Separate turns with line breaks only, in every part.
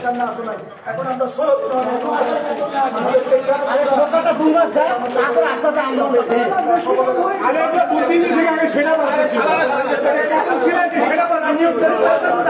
সামনে আসো নাই এখন
আমরা ষোলো দিন আগে সেটা সেটা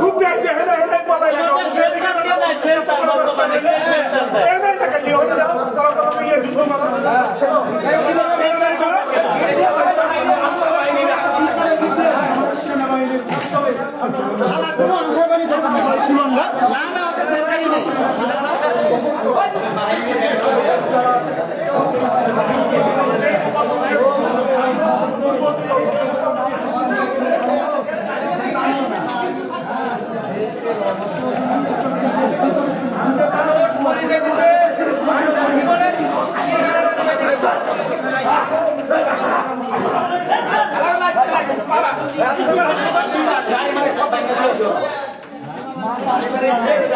খুব
বর্তমানে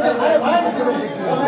আরে ভাই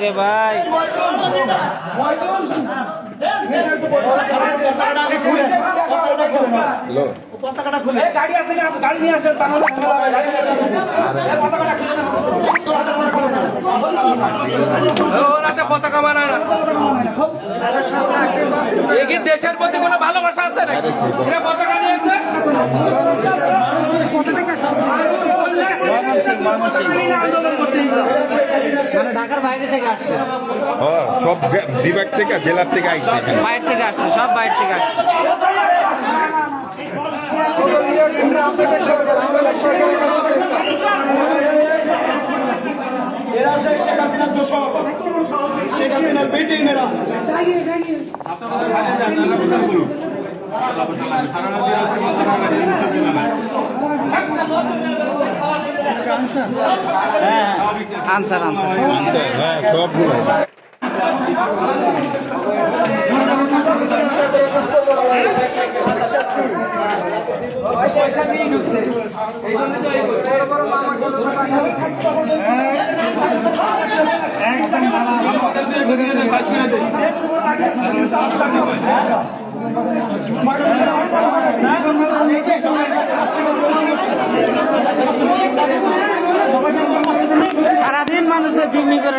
রে ভাই।
পতাকাটা খুলে গাড়ি আছে না গাড়ি নিয়ে আসেন বাংলাদেশ গাড়ি নিয়ে আসেন পতাকাটা খুলে না
পতাকা মানায় না এ কি দেশের প্রতি কোনো ভালোবাসা আছে নাকি? পতাকা
মানে ঢাকার বাইরে থেকে আসছে।
ও সব বিভাগ থেকে জেলার থেকে আইছে এখানে।
বাইরে থেকে আসছে সব বাইরে থেকে আসছে।
এরা সেই শেখ হাসিনার দোষক শেখ হাসিনার বেটি মেয়েরা
হ্যাঁ। আনসার আনসার।
আচ্ছা, হ্যাঁ সবগুলো
পয়সা দিয়ে ঢুকছে এই জন্য তো এই
সারাদিন মানুষের জিম্মি করে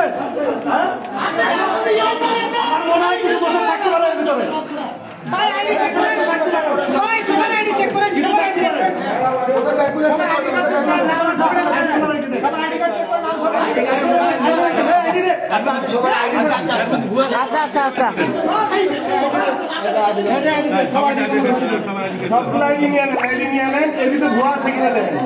আছে? হ্যাঁ? মনে হয় কিছু বছর থাকতে পারে এর ভিতরে।
আচ্ছা আচ্ছা আচ্ছা।
সবগুলো আইডি নিয়ে আনেন আইডি নিয়ে আনেন এর ভিতরে আছে কিনা দেখেন।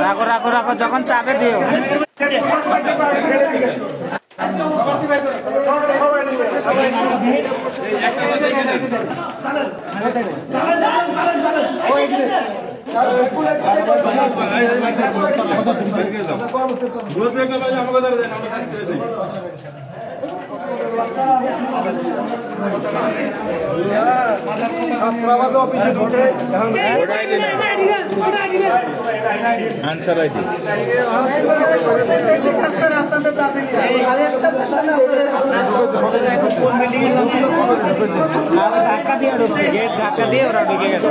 রাখো রাখো রাখো যখন চাপে দিও।
আনসার আইডি
ধাক্কা দিয়ে ঢুকছে গেট ধাক্কা দিয়ে ওরা ঢুকে গেছে।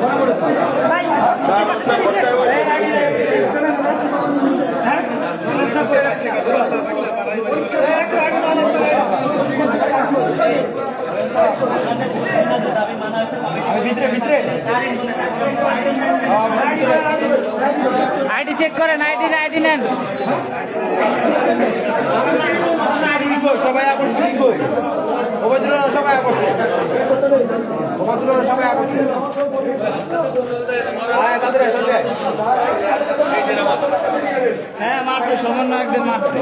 আইডি চেক করেন, আইডি আইডি নেন।
সবাই ওবাদুল্লাহ সবাই ওবাদুল্লাহ সবাই তাদের
হ্যাঁ মারছে, সমন্বয়কদের মারছে।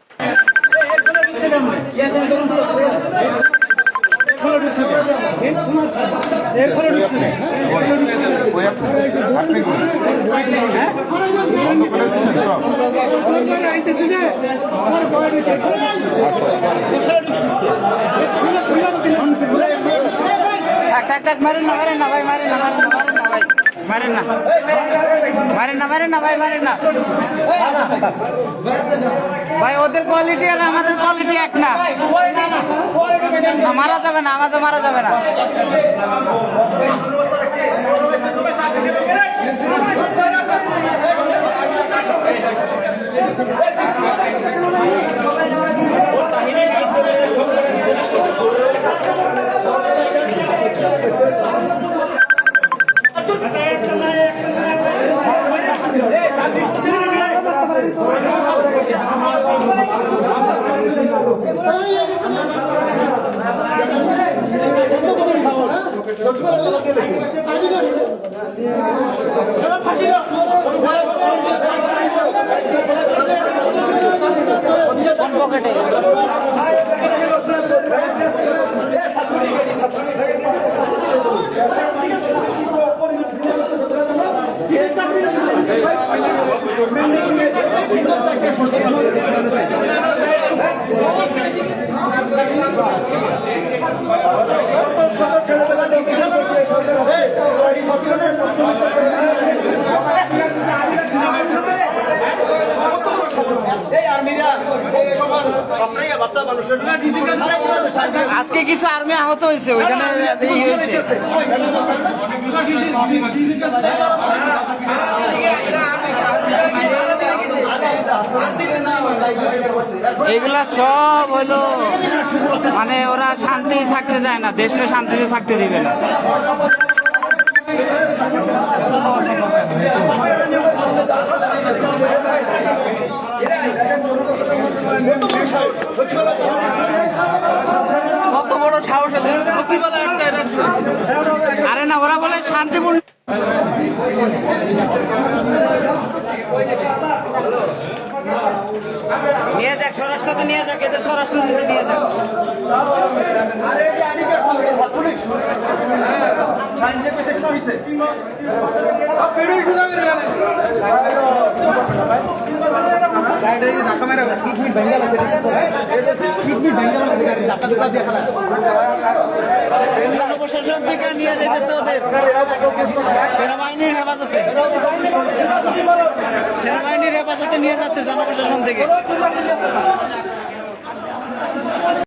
মারেন না মারেন না ভাই, মারেন না মারেন না মারেন না ভাই, মারেন না। মারেন না মারেন না। ভাই, ওদের কোয়ালিটি আর আমাদের কোয়ালিটি এক না। মারা যাবে না, আমাদের মারা যাবে না। কোন আজকে কিছু আর্মি আহত হয়েছে, ওইখানে এগুলা সব হলো মানে ওরা শান্তি থাকতে চায় না দেশে শান্তিতে থাকতে দিবে না। শান্তিপূর্ণ নিয়ে যাক স্বরাষ্ট্রতে নিয়ে যাক এদের স্বরাষ্ট্রতে নিয়ে যাক। জনপ্রশাসন থেকে নিয়ে যেতেছে ওদের। সেনাবাহিনীর হেফাজতে। সেনাবাহিনীর হেফাজতে নিয়ে যাচ্ছে জনপ্রশাসন থেকে।